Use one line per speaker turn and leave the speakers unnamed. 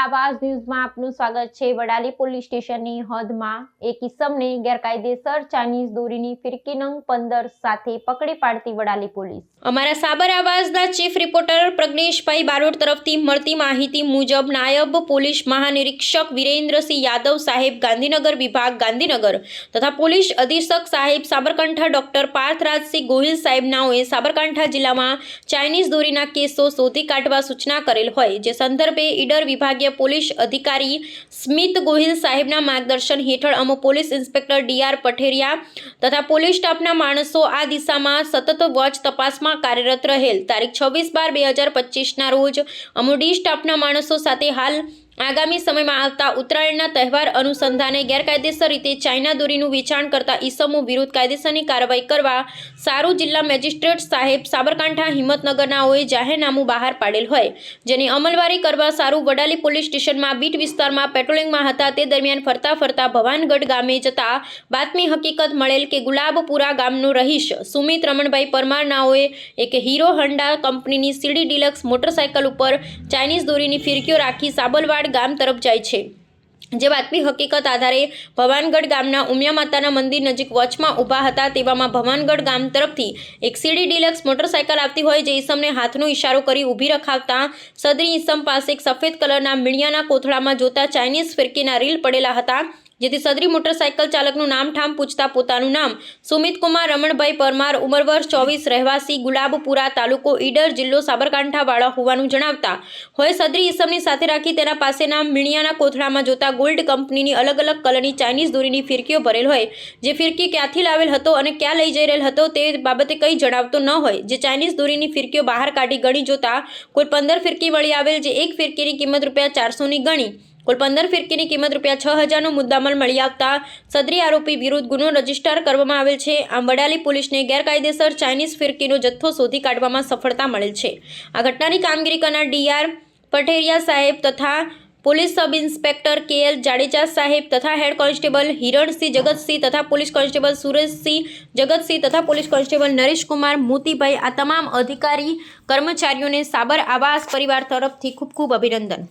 આવાજ ન્યૂઝમાં આપનું સ્વાગત છે. વડાલી પોલીસ સ્ટેશનની હદમાં એક ઇસમને ગેરકાયદેસર ચાઇનીઝ દોરીની ફિરકીનંગ પંદર સાથે પકડી પાડતી વડાલી પોલીસ. અમારા સાબર આવાજના ચીફ રિપોર્ટર પ્રજ્ઞેશભાઈ બારોટ તરફથી મળતી માહિતી મુજબ નાયબ પોલીસ મહાનિરીક્ષક વિરેન્દ્રસિંહ યાદવ સાહેબ ગાંધીનગર વિભાગ ગાંધીનગર તથા પોલીસ અધિક્ષક સાહેબ સાબરકાંઠા ડોક્ટર પાર્થરાજસિંહ ગોહિલ સાહેબનાઓએ સાબરકાંઠા જિલ્લામાં ચાઇનીઝ દોરીના કેસો શોધી કાઢવા સૂચના કરેલ હોય, જે સંદર્ભે ઈડર વિભાગીય પોલીસ અધિકારી સ્મિત ગોહિલ સાહેબના માર્ગદર્શન હેઠળ અમો પોલીસ ઇન્સ્પેક્ટર ડીઆર પઠેરિયા તથા પોલીસ સ્ટાફના માણસો આ દિશામાં સતત વોચ તપાસમાં કાર્યરત રહેલ. તારીખ છવ્વીસ બાર બે હજાર પચીસના રોજ અમો ડી સ્ટાફના માણસો સાથે હાલ આગામી સમયમાં આવતા ઉત્તરાયણના તહેવાર અનુસંધાને ગેરકાયદેસર રીતે ચાઇના દોરીનું વેચાણ કરતા ઈસમો વિરુદ્ધ કાયદેસરની કાર્યવાહી કરવા સારું જિલ્લા મેજિસ્ટ્રેટ સાહેબ સાબરકાંઠા હિંમતનગરનાઓએ જાહેરનામું બહાર પાડેલ હોય, જેની અમલવારી કરવા સારું વડાલી પોલીસ સ્ટેશનમાં બીટ વિસ્તારમાં પેટ્રોલિંગમાં હતા. તે દરમિયાન ફરતા ફરતા ભવાનગઢ ગામે જતા બાતમી હકીકત મળેલ કે ગુલાબપુરા ગામનો રહીશ સુમિત રમણભાઈ પરમારનાઓએ એક હીરો હંડા કંપનીની સીડી ડિલક્સ મોટરસાયકલ ઉપર ચાઇનીઝ દોરીની ફિરકીઓ રાખી સાબલવાડ ગામ તરફ જાય છે. જે બાતમી હકીકત આધારે ભવાનગઢ ગામના ઉમિયા માતાના મંદિર નજીક વચમાં ઊભા હતા તેવામાં ભવાનગઢ ગામ તરફથી એક સીડી ડિલક્સ મોટરસાયકલ આવતી હોય જે ઈસમને હાથનો ઇશારો કરી ઊભી રખાવતા સદરી ઈસમ પાસે એક સફેદ કલરના મીણિયાના કોથળામાં જોતા ચાઇનીઝ ફિરકીના રીલ પડેલા હતા. જેથી સદરી મોટરસાયકલ ચાલકનું નામ ઠામ પૂછતા પોતાનું નામ સુમિત કુમાર રમણભાઈ પરમાર, ઉંમર વર્ષ ચોવીસ, રહેવાસી ગુલાબપુરા તાલુકો ઈડર જિલ્લો સાબરકાંઠાવાળા હોવાનું જણાવતા, હોય સદરી ઈસમની સાથે રાખી તેના પાસેના મીણિયાના કોથળામાં જોતા ગોલ્ડ કંપનીની અલગ અલગ કલરની ચાઇનીઝ દોરીની ફિરકીઓ ભરેલ હોય, જે ફિરકી ક્યાંથી લાવેલ હતો અને ક્યાં લઈ જઈ રહેલ હતો તે બાબતે કંઈ જણાવતો ન હોય, જે ચાઇનીઝ દોરીની ફિરકીઓ બહાર કાઢી ગણી જોતા કુલ પંદર ફિરકી મળી આવેલ, જે એક ફિરકીની કિંમત રૂપિયા ચારસોની ગણી કુલ પંદર ફિરકીની કિંમત રૂપિયા છ હજારનો મુદ્દામાલ મળી આવતા સદરી આરોપી વિરુદ્ધ ગુનો રજિસ્ટર કરવામાં આવેલ છે. આમ વડાલી પોલીસને ગેરકાયદેસર ચાઇનીઝ ફિરકીનો જથ્થો શોધી કાઢવામાં સફળતા મળેલ છે. આ ઘટનાની કામગીરી કરનાર ડીઆર પઠેરિયા સાહેબ તથા police sub inspector K L Jadeja સાહેબ તથા હેડ કોન્સ્ટેબલ હિરણસિંહ જગતસિંહ તથા પોલીસ કોન્સ્ટેબલ સુરેશસિંહ જગતસિંહ તથા પોલીસ કોન્સ્ટેબલ નરેશકુમાર મોતીભાઈ આ તમામ અધિકારી કર્મચારીઓને સાબર આવાસ પરિવાર તરફથી ખૂબ ખૂબ અભિનંદન.